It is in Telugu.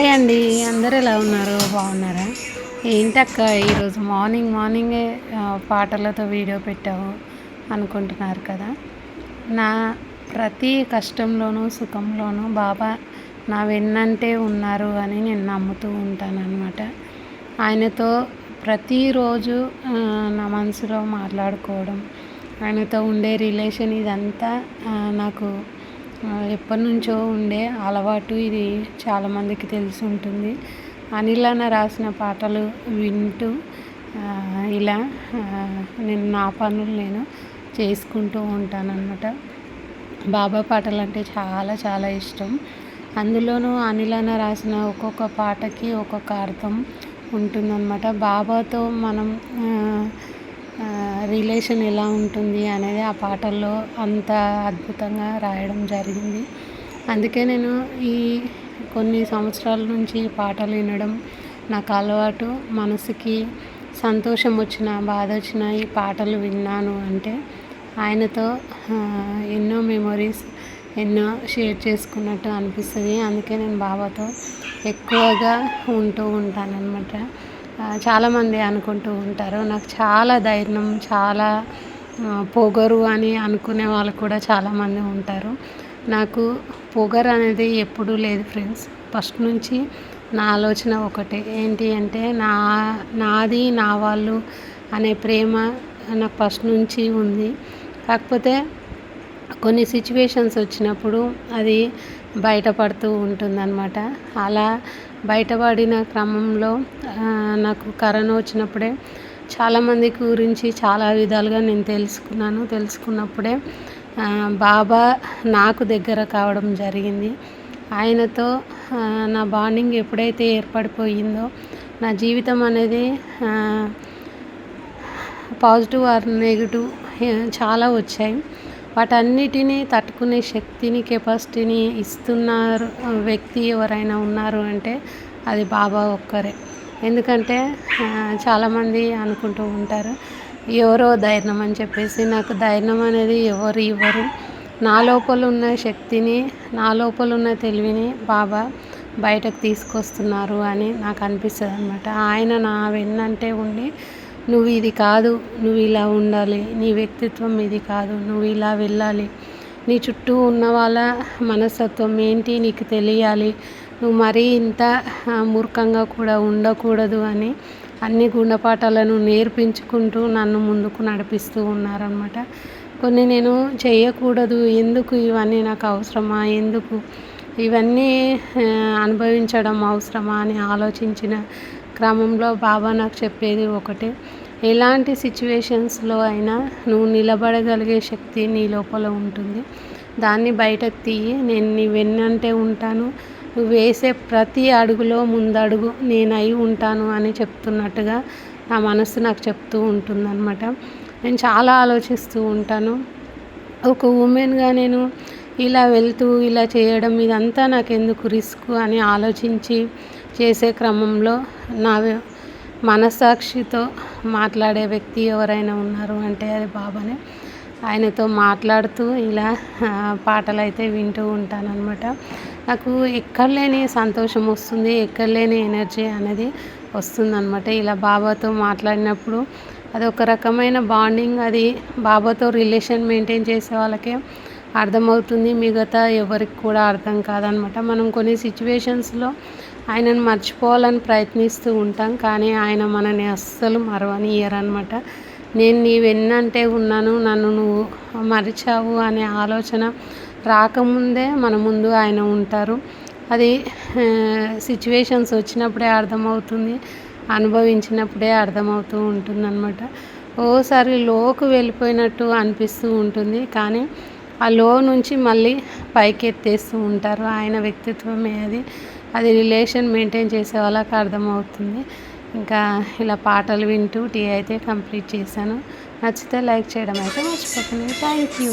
హాయ్ అండి. అందరు ఎలా ఉన్నారు? బాగున్నారా? ఏంటక్క ఈరోజు మార్నింగ్ మార్నింగే పాటలతో వీడియో పెట్టావు అనుకుంటున్నారు కదా. నా ప్రతి కష్టంలోనూ సుఖంలోనూ బాబా నా వెన్నంటే ఉన్నారు అని నేను నమ్ముతూ ఉంటాను అనమాట ఆయనతో ప్రతిరోజు నా మనసులో మాట్లాడుకోవడం ఆయనతో ఉండే రిలేషన్ ఇదంతా నాకు ఎప్పటి నుంచో ఉండే అలవాటు ఇది చాలామందికి తెలిసి ఉంటుంది. అనిల్ అన్న రాసిన పాటలు వింటూ ఇలా నేను నా పనులు నేను చేసుకుంటూ ఉంటానన్నమాట. బాబా పాటలు అంటే చాలా చాలా ఇష్టం. అందులోనూ అనిల్ అన్న రాసిన ఒక్కొక్క పాటకి ఒక్కొక్క అర్థం ఉంటుందన్నమాట. బాబాతో మనం రిలేషన్ ఎలా ఉంటుంది అనేది ఆ పాటల్లో అంత అద్భుతంగా రాయడం జరిగింది. అందుకే నేను ఈ కొన్ని సంవత్సరాల నుంచి పాటలు వినడం నాకు అలవాటు. మనసుకి సంతోషం వచ్చిన బాధ వచ్చిన ఈ పాటలు విన్నాను అంటే ఆయనతో ఎన్నో మెమొరీస్ ఎన్నో షేర్ చేసుకున్నట్టు అనిపిస్తుంది. అందుకే నేను బాబాతో ఎక్కువగా ఉంటూ ఉంటానన్నమాట. చాలామంది అనుకుంటూ ఉంటారు. నాకు చాలా ధైర్యం చాలా పొగరు అని అనుకునే వాళ్ళు కూడా చాలామంది ఉంటారు. నాకు పొగరు అనేది ఎప్పుడూ లేదు ఫ్రెండ్స్. ఫస్ట్ నుంచి నా ఆలోచన ఒకటే. ఏంటి అంటే నా నాది నా వాళ్ళు అనే ప్రేమ నాకు ఫస్ట్ నుంచి ఉంది. కాకపోతే కొన్ని సిచ్యువేషన్స్ వచ్చినప్పుడు అది బయటపడుతూ ఉంటుందన్నమాట. అలా బయటపడిన క్రమంలో నాకు కరోనా వచ్చినప్పుడే చాలామంది గురించి చాలా విధాలుగా నేను తెలుసుకున్నాను. తెలుసుకున్నప్పుడే బాబా నాకు దగ్గర కావడం జరిగింది. ఆయనతో నా బాండింగ్ ఎప్పుడైతే ఏర్పడిపోయిందో నా జీవితం అనేది పాజిటివ్ ఆర్ నెగిటివ్ చాలా వచ్చాయి. వాటన్నిటినీ తట్టుకునే శక్తిని కెపాసిటీని ఇస్తున్నారు వ్యక్తి ఎవరైనా ఉన్నారు అంటే అది బాబా ఒక్కరే. ఎందుకంటే చాలామంది అనుకుంటూ ఉంటారు ఎవరో ధైర్యం అని చెప్పేసి. నాకు ధైర్యం అనేది ఎవరు ఇవ్వరు. నా లోపల ఉన్న శక్తిని నా లోపల ఉన్న తెలివిని బాబా బయటకు తీసుకొస్తున్నారు అని నాకు అనిపిస్తుంది అనమాట ఆయన నా వెన్నంటే ఉండి నువ్వు ఇది కాదు నువ్వు ఇలా ఉండాలి నీ వ్యక్తిత్వం ఇది కాదు నువ్వు ఇలా వెళ్ళాలి. నీ చుట్టూ ఉన్న వాళ్ళ మనస్తత్వం ఏంటి నీకు తెలియాలి. నువ్వు మరీ ఇంత మూర్ఖంగా కూడా ఉండకూడదు అని అన్ని గుణపాఠాలను నేర్పించుకుంటూ నన్ను ముందుకు నడిపిస్తూ ఉన్నారనమాట కొన్ని నేను చేయకూడదు ఎందుకు ఇవన్నీ నాకు అవసరమా ఎందుకు ఇవన్నీ అనుభవించడం అవసరమా అని ఆలోచించిన క్రమంలో బాబా నాకు చెప్పేది ఒకటే. ఎలాంటి సిచ్యువేషన్స్లో అయినా నువ్వు నిలబడగలిగే శక్తి నీ లోపల ఉంటుంది. దాన్ని బయటకు తీయి. నేను నీ వెన్నంటే ఉంటాను. నువ్వు వేసే ప్రతి అడుగులో ముందడుగు నేను అయి ఉంటాను అని చెప్తున్నట్టుగా నా మనసు నాకు చెప్తూ ఉంటుందన్నమాట. నేను చాలా ఆలోచిస్తూ ఉంటాను. ఒక ఉమెన్గా నేను ఇలా వెళ్తూ ఇలా చేయడం ఇదంతా నాకు ఎందుకు రిస్క్ అని ఆలోచించి చేసే క్రమంలో నా మనసాక్షితో మాట్లాడే వ్యక్తి ఎవరైనా ఉన్నారు అంటే అది బాబానే. ఆయనతో మాట్లాడుతూ ఇలా పాటలు అయితే వింటూ ఉంటానన్నమాట. నాకు ఎక్కడలేని సంతోషం వస్తుంది ఎక్కడలేని ఎనర్జీ అనేది వస్తుందన్నమాట. ఇలా బాబాతో మాట్లాడినప్పుడు అది ఒక రకమైన బాండింగ్. అది బాబాతో రిలేషన్ మెయింటైన్ చేసే వాళ్ళకే అర్థమవుతుంది. మిగతా ఎవరికి కూడా అర్థం కాదనమాట మనం కొన్ని సిచ్యువేషన్స్లో ఆయనను మర్చిపోవాలని ప్రయత్నిస్తూ ఉంటాం కానీ ఆయన మనని అస్సలు మరవనియరనమాట నేను నీ వెన్నంటే ఉన్నాను నన్ను నువ్వు మరిచావు అనే ఆలోచన రాకముందే మన ముందు ఆయన ఉంటారు. అది సిచ్యువేషన్స్ వచ్చినప్పుడే అర్థమవుతుంది అనుభవించినప్పుడే అర్థమవుతూ ఉంటుందన్నమాట. ఓసారి లోకు వెళ్ళిపోయినట్టు అనిపిస్తూ ఉంటుంది కానీ ఆ లో నుంచి మళ్ళీ పైకెత్తేస్తూ ఉంటారు. ఆయన వ్యక్తిత్వమే అది. అది రిలేషన్ మెయింటైన్ చేసే వాళ్ళకి అర్థమవుతుంది. ఇంకా ఇలా పాటలు వింటూ టీ అయితే కంప్లీట్ చేశాను. నచ్చితే లైక్ చేయడం అయితే మర్చిపోతుంది థ్యాంక్ యూ.